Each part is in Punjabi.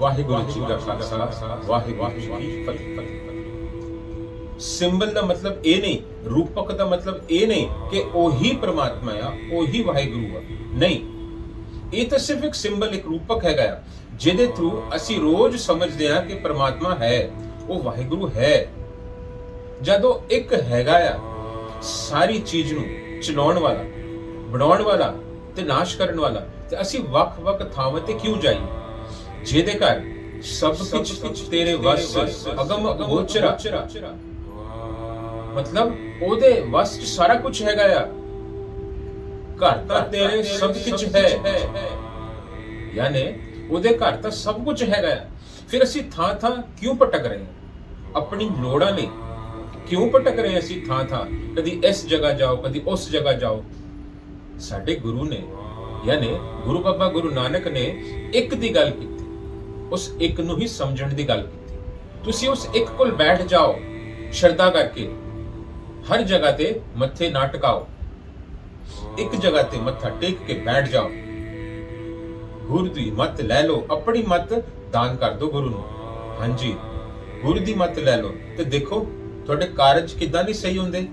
ਵਾਹਿਗੁਰੂ ਜੀ ਦਾ ਖਾਲਸਾ, ਵਾਹਿਗੁਰੂ ਜੀ ਕੀ ਫਤਿਹ। ਸਿੰਬਲ ਦਾ ਮਤਲਬ ਇਹ ਨਹੀਂ, ਰੂਪਕ ਦਾ ਮਤਲਬ ਇਹ ਨਹੀਂ ਕਿ ਉਹੀ ਪ੍ਰਮਾਤਮਾ ਆ, ਉਹੀ ਵਾਹਿਗੁਰੂ ਆ। ਨਹੀਂ, ਇਹ ਤਾਂ ਸਿਰਫ ਇੱਕ ਸਿੰਬਲ ਇੱਕ ਰੂਪਕ ਹੈਗਾ ਆ, ਜਿਹਦੇ ਥਰੂ ਅਸੀਂ ਰੋਜ਼ ਸਮਝਦੇ ਹਾਂ ਕਿ ਪ੍ਰਮਾਤਮਾ ਹੈ, ਉਹ ਵਾਹਿਗੁਰੂ ਹੈ। ਜਦੋਂ ਇੱਕ ਹੈਗਾ ਆ, ਸਾਰੀ ਚੀਜ਼ ਨੂੰ ਚਲਾਉਣ ਵਾਲਾ, ਬਣਾਉਣ ਵਾਲਾ ਤੇ ਨਾਸ਼ ਕਰਨ ਵਾਲਾ, ਤੇ ਅਸੀਂ ਵੱਖ-ਵੱਖ ਥਾਵਾਂ ਤੇ ਕਿਉਂ ਜਾਈਏ? ਜਿਹਦੇ ਘਰ ਸਭ ਕੁਝ ਤੇਰੇ ਵਸ ਅਗਮ ਗੋਚਰਾ। ਮਤਲਬ ਉਹਦੇ ਵਸ ਚ ਸਾਰਾ ਕੁਝ ਹੈਗਾ ਆ। ਘਰ ਤਾਂ ਤੇਰੇ ਸਭ ਕੁਝ ਹੈ। ਯਾਨੀ ਉਹਦੇ ਘਰ ਤਾਂ ਸਭ ਕੁਝ ਹੈਗਾ ਆ। ਫਿਰ ਅਸੀਂ ਥਾਂ ਥਾਂ ਕਿਉਂ ਭਟਕ ਰਹੇ ਹਾਂ? ਆਪਣੀ ਲੋੜਾਂ ਲਈ ਕਿਉਂ ਭਟਕ ਰਹੇ ਅਸੀਂ ਥਾਂ ਥਾਂ ਕਦੀ ਇਸ ਜਗ੍ਹਾ ਜਾਓ ਕਦੀ ਉਸ ਜਗ੍ਹਾ ਜਾਓ। ਸਾਡੇ ਗੁਰੂ ਨੇ ਯਾਨੀ ਗੁਰੂ ਬਾਬਾ ਗੁਰੂ ਨਾਨਕ ਨੇ ਇੱਕ ਦੀ ਗੱਲ ਕੀਤੀ। ਉਸ ਇੱਕ ਨੂੰ ਹੀ ਸਮਝਣ ਦੀ ਗੱਲ ਕੀਤੀ। ਤੁਸੀਂ ਉਸ ਇੱਕ ਕੋਲ ਬੈਠ ਜਾਓ, ਸ਼ਰਧਾ ਕਰਕੇ। ਹਰ ਜਗ੍ਹਾ ਤੇ ਮੱਥੇ ਨਾ ਟਿਕਾਓ। ਇੱਕ ਜਗ੍ਹਾ ਤੇ ਮੱਥਾ ਟੇਕ ਕੇ ਬੈਠ ਜਾਓ। ਗੁਰੂ ਦੀ ਮੱਤ ਲੈ ਲਓ, ਆਪਣੀ ਮੱਤ ਦਾਨ ਕਰ ਦਿਓ ਗੁਰੂ ਨੂੰ। ਹਾਂਜੀ, ਗੁਰੂ ਦੀ ਮੱਤ ਲੈ ਲਓ। ਤੇ ਦੇਖੋ, ਤੁਹਾਡੇ ਕਾਰਜ ਕਿਦਾਂ ਨਹੀਂ ਸਹੀ ਹੁੰਦੇ?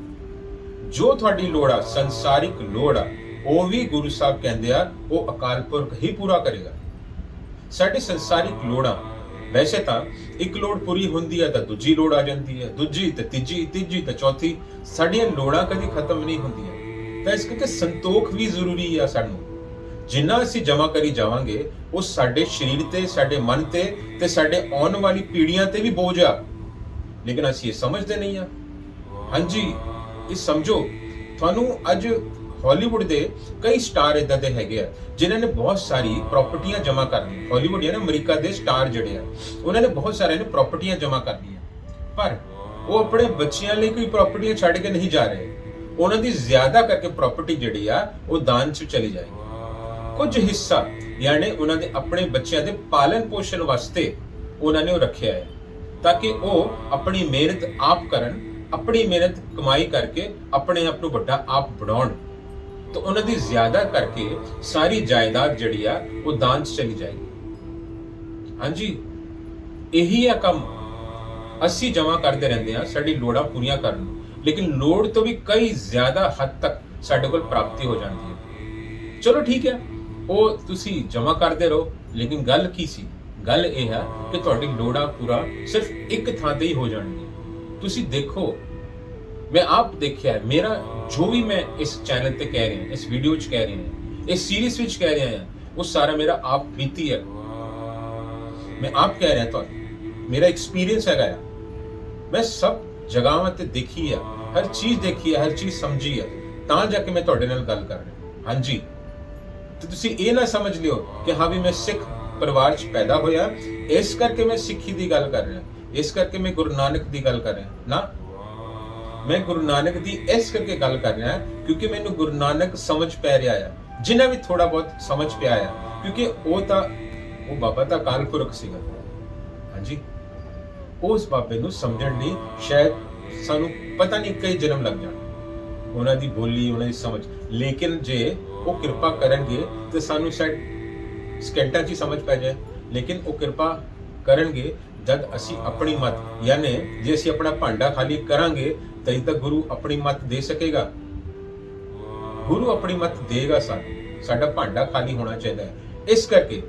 ਜੋ ਤੁਹਾਡੀ ਲੋੜ ਆ, ਸੰਸਾਰਿਕ ਲੋੜ ਆ, ਉਹ ਵੀ ਗੁਰੂ ਸਾਹਿਬ ਕਹਿੰਦੇ ਆ, ਉਹ ਅਕਾਲ ਪੁਰਖ ਹੀ ਪੂਰਾ ਕਰੇਗਾ। ਸਾਡੀ ਸੰਸਾਰਿਕ ਲੋੜਾਂ। ਵੈਸੇ ਤਾਂ ਇੱਕ ਲੋੜ ਪੂਰੀ ਹੁੰਦੀ ਹੈ ਤਾਂ ਦੂਜੀ ਲੋੜ ਆ ਜਾਂਦੀ ਹੈ ਦੂਜੀ ਤੇ ਤੀਜੀ ਤੀਜੀ ਤੇ ਚੌਥੀ ਸਾਡੀਆਂ ਲੋੜਾਂ ਕਦੀ ਖਤਮ ਨਹੀਂ ਹੁੰਦੀਆਂ। ਤਾਂ ਇਸ ਕਰਕੇ ਸੰਤੋਖ ਵੀ ਜ਼ਰੂਰੀ ਆ ਸਾਨੂੰ। ਜਿੰਨਾ ਅਸੀਂ ਜਮਾ ਕਰੀ ਜਾਵਾਂਗੇ, ਉਹ ਸਾਡੇ ਸਰੀਰ ਤੇ, ਸਾਡੇ ਮਨ ਤੇ ਤੇ ਸਾਡੇ ਆਉਣ ਵਾਲੀ ਪੀੜ੍ਹੀਆਂ ਤੇ ਵੀ ਬੋਝ ਆ। ਲੇਕਿਨ ਅਸੀਂ ਇਹ ਸਮਝਦੇ ਨਹੀਂ ਆ। ਹਾਂਜੀ, ਇਹ ਸਮਝੋ। ਤੁਹਾਨੂੰ ਅੱਜ ਹਾਲੀਵੁੱਡ ਦੇ ਕਈ ਸਟਾਰ ਇਦਾਂ ਦੇ ਹੈਗੇ ਆ, ਜਿਨ੍ਹਾਂ ਨੇ ਬਹੁਤ ਸਾਰੀ ਪ੍ਰਾਪਰਟੀਆਂ ਜਮ੍ਹਾਂ ਕਰ ਲਈਆਂ। ਹਾਲੀਵੁੱਡ ਯਾਨੀ ਅਮਰੀਕਾ ਦੇ ਸਟਾਰ ਜਿਹੜੇ ਆ, ਉਹਨਾਂ ਨੇ ਬਹੁਤ ਸਾਰਿਆਂ ਨੇ ਪ੍ਰਾਪਰਟੀਆਂ ਜਮ੍ਹਾਂ ਕਰ ਲਈਆਂ। ਪਰ ਉਹ ਆਪਣੇ ਬੱਚਿਆਂ ਲਈ ਕੋਈ ਪ੍ਰਾਪਰਟੀਆਂ ਛੱਡ ਕੇ ਨਹੀਂ ਜਾ ਰਹੇ। ਉਹਨਾਂ ਦੀ ਜ਼ਿਆਦਾ ਕਰਕੇ ਪ੍ਰਾਪਰਟੀ ਜਿਹੜੀ ਆ, ਉਹ ਦਾਨ 'ਚ ਚਲੀ ਜਾਏਗੀ। ਕੁਝ ਹਿੱਸਾ ਯਾਨੀ ਉਹਨਾਂ ਦੇ ਆਪਣੇ ਬੱਚਿਆਂ ਦੇ ਪਾਲਣ ਪੋਸ਼ਣ ਵਾਸਤੇ ਉਹਨਾਂ ਨੇ ਉਹ ਰੱਖਿਆ ਹੈ, ਤਾਂ ਕਿ ਉਹ ਆਪਣੀ ਮਿਹਨਤ ਆਪ ਕਰਨ, ਆਪਣੀ ਮਿਹਨਤ ਕਮਾਈ ਕਰਕੇ ਆਪਣੇ ਆਪ ਨੂੰ ਵੱਡਾ ਆਪ ਬਣਾਉਣ। ਤਾਂ ਉਹਨਾਂ ਦੀ ਜ਼ਿਆਦਾ ਕਰਕੇ ਸਾਰੀ ਜਾਇਦਾਦ ਜਿਹੜੀ ਆ, ਉਹ ਦਾਨ 'ਚ ਚਲੀ ਜਾਏਗੀ। ਹਾਂਜੀ, ਇਹੀ ਆ ਕੰਮ। ਅਸੀਂ ਜਮਾ ਕਰਦੇ ਰਹਿੰਦੇ ਆ ਸਾਡੀ ਲੋੜਾਂ ਪੂਰੀਆਂ ਕਰਨ ਲੇਕਿਨ ਲੋੜ ਤੋਂ ਵੀ ਕਈ ਜ਼ਿਆਦਾ ਹੱਦ ਤੱਕ ਸਾਡੇ ਕੋਲ ਪ੍ਰਾਪਤੀ ਹੋ ਜਾਂਦੀ ਹੈ। ਚਲੋ ਠੀਕ ਹੈ, ਉਹ ਤੁਸੀਂ ਜਮਾ ਕਰਦੇ ਰਹੋ, ਲੇਕਿਨ ਗੱਲ ਕੀ ਸੀ? ਗੱਲ ਇਹ ਹੈ ਕਿ ਤੁਹਾਡੀ ਲੋੜਾਂ ਪੂਰਾ ਸਿਰਫ ਇੱਕ ਥਾਂ ਤੇ ਹੀ ਹੋ ਜਾਣਗੀਆਂ। ਤੁਸੀਂ ਦੇਖੋ ਮੈਂ ਆਪ ਦੇਖਿਆ ਮੇਰਾ ਜੋ ਵੀ ਮੈਂ ਇਸ ਚੈਨਲ ਤੇ ਕਹਿ ਰਿਹਾ ਇਸ ਵੀਡੀਓ 'ਚ ਕਹਿ ਰਿਹਾ ਹਾਂ ਇਸ ਸੀਰੀਜ਼ ਵਿੱਚ ਕਹਿ ਰਿਹਾ ਉਹ ਸਾਰਾ ਮੇਰਾ ਆਪ ਬੀਤੀ ਹੈ ਮੈਂ ਆਪ ਕਹਿ ਰਿਹਾ ਤੁਹਾਨੂੰ ਮੇਰਾ ਐਕਸਪੀਰੀਅੰਸ ਹੈਗਾ ਆ ਮੈਂ ਸਭ ਜਗ੍ਹਾਵਾਂ ਤੇ ਦੇਖੀ ਆ ਹਰ ਚੀਜ਼ ਦੇਖੀ ਆ ਹਰ ਚੀਜ਼ ਸਮਝੀ ਆ ਤਾਂ ਜਾ ਕੇ ਮੈਂ ਤੁਹਾਡੇ ਨਾਲ ਗੱਲ ਕਰ ਰਿਹਾ ਹਾਂਜੀ ਤੇ ਤੁਸੀਂ ਇਹ ਨਾ ਸਮਝ ਲਿਓ ਕਿ ਹਾਂ ਵੀ ਮੈਂ ਸਿੱਖ ਪਰਿਵਾਰ 'ਚ ਪੈਦਾ ਹੋਇਆ ਇਸ ਕਰਕੇ ਮੈਂ ਸਿੱਖੀ ਦੀ ਗੱਲ ਕਰ ਰਿਹਾ ਇਸ ਕਰਕੇ ਮੈਂ ਗੁਰੂ ਨਾਨਕ ਦੀ ਗੱਲ ਕਰ ਰਿਹਾ ਨਾ ਮੈਂ ਗੁਰੂ ਨਾਨਕ ਦੀ ਇਸ ਕਰਕੇ ਗੱਲ ਕਰ ਰਿਹਾ ਕਿਉਂਕਿ ਮੈਨੂੰ ਗੁਰੂ ਨਾਨਕ ਸਮਝ ਪੈ ਰਿਹਾ ਆ। ਜਿੰਨਾ ਵੀ ਥੋੜਾ ਬਹੁਤ ਸਮਝ ਪਿਆ ਆ, ਕਿਉਂਕਿ ਉਹ ਤਾਂ, ਉਹ ਬਾਬਾ ਤਾਂ ਕਾਲਪੁਰਖ ਸੀਗਾ। ਹਾਂਜੀ। ਉਸ ਬਾਬੇ ਨੂੰ ਸਮਝਣ ਲਈ ਸ਼ਾਇਦ ਸਾਨੂੰ ਪਤਾ ਨਹੀਂ ਕਈ ਜਨਮ ਲੱਗ ਜਾਣ। ਉਹਨਾਂ ਦੀ ਬੋਲੀ, ਉਹਨਾਂ ਦੀ ਸਮਝ। ਲੇਕਿਨ ਜੇ ਉਹ ਕਿਰਪਾ ਕਰਨਗੇ ਤੇ ਸਾਨੂੰ ਸ਼ਾਇਦ ਸਕਿੰਟਾਂ 'ਚ ਹੀ ਸਮਝ ਪੈ ਜਾਏ। ਲੇਕਿਨ ਉਹ ਕਿਰਪਾ ਕਰਨਗੇ ਜਦ ਅਸੀਂ ਆਪਣੀ ਮਤ ਯਾਨੀ ਜੇ ਅਸੀਂ ਆਪਣਾ ਭਾਂਡਾ ਖਾਲੀ ਕਰਾਂਗੇ ਤਦ ਤੱਕ ਗੁਰੂ ਆਪਣੀ ਮਤ ਦੇ ਸਕੇਗਾ। ਗੁਰੂ ਆਪਣੀ ਮਤ ਦੇਗਾ ਸਾਨੂੰ। ਸਾਡਾ ਭਾਂਡਾ ਖਾਲੀ ਹੋਣਾ ਚਾਹੀਦਾ ਹੈ। ਇਸ ਕਰਕੇ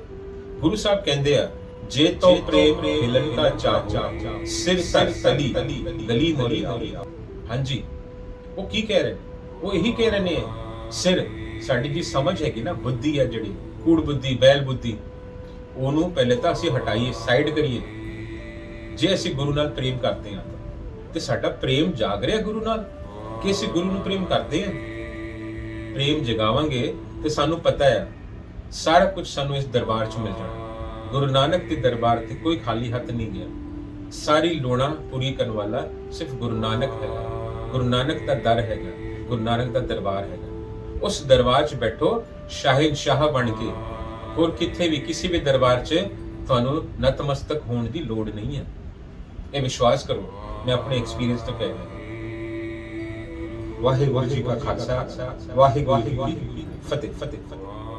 ਗੁਰੂ ਸਾਹਿਬ ਕਹਿੰਦੇ ਆ ਜੇ ਤੋ ਪ੍ਰੇਮ ਮਿਲਨ ਦਾ ਚਾਚਾ ਸਿਰ ਸਰ ਤਲੀ ਗਲੀ ਮੋਰੀ ਹਾਂਜੀ। ਉਹ ਕੀ ਕਹਿ ਰਹੇ? ਉਹ ਇਹੀ ਕਹਿ ਰਹੇ ਨੇ ਸਿਰ ਸਾਡੀ ਜੀ ਸਮਝ ਹੈਗੀ ਨਾ ਬੁੱਧੀ ਹੈ ਜਿਹੜੀ। ਕੂੜ ਬੁੱਧੀ ਬੈਲ ਬੁੱਧੀ। ਉਹਨੂੰ ਪਹਿਲੇ ਤਾਂ ਅਸੀਂ ਹਟਾਈਏ ਸਾਈਡ ਕਰੀਏ। ਜੇ ਅਸੀਂ ਗੁਰੂ ਨਾਲ ਪ੍ਰੇਮ ਕਰਦੇ ਹਾਂ ਤੇ। ਸਾਡਾ ਪ੍ਰੇਮ ਜਾਗ ਰਿਹਾ ਗੁਰੂ ਨਾਲ ਕਿ ਅਸੀਂ ਗੁਰੂ ਨੂੰ ਪ੍ਰੇਮ ਕਰਦੇ ਹਾਂ? ਪ੍ਰੇਮ ਜਗਾਵਾਂਗੇ ਤੇ ਸਾਨੂੰ ਪਤਾ ਹੈ, ਸਾਰਾ ਕੁਝ ਸਾਨੂੰ ਇਸ ਦਰਬਾਰ 'ਚ ਮਿਲ ਜਾਣਾ। ਗੁਰੂ ਨਾਨਕ ਦੇ ਦਰਬਾਰ ਤੇ ਕੋਈ ਖਾਲੀ ਹੱਥ ਨਹੀਂ ਗਿਆ। ਸਾਰੀ ਲੋੜਾਂ ਪੂਰੀ ਕਰਨ ਵਾਲਾ ਸਿਰਫ ਗੁਰੂ ਨਾਨਕ ਹੈਗਾ ਗੁਰੂ ਨਾਨਕ ਦਾ ਦਰ ਹੈਗਾ, ਗੁਰੂ ਨਾਨਕ ਦਾ ਦਰਬਾਰ ਹੈਗਾ। ਉਸ ਦਰਬਾਰ 'ਚ ਬੈਠੋ ਸ਼ਾਹਿਦ ਸ਼ਾਹ ਬਣ ਕੇ। ਹੋਰ ਕਿੱਥੇ ਵੀ, ਕਿਸੇ ਵੀ ਦਰਬਾਰ 'ਚ ਤੁਹਾਨੂੰ ਨਤਮਸਤਕ ਹੋਣ ਦੀ ਲੋੜ ਨਹੀਂ ਹੈ। ਇਹ ਵਿਸ਼ਵਾਸ ਕਰੋ, ਮੈਂ ਆਪਣੇ ਐਕਸਪੀਰੀਅੰਸ ਤੋਂ ਕਹਿ ਰਿਹਾ ਵਾਹਿਗੁਰੂ ਜੀ ਕਾ ਖਾਲਸਾ, ਵਾਹਿਗੁਰੂ ਜੀ ਕੀ ਫਤਿਹ। ਫਤਿਹ ਫਤਿਹ।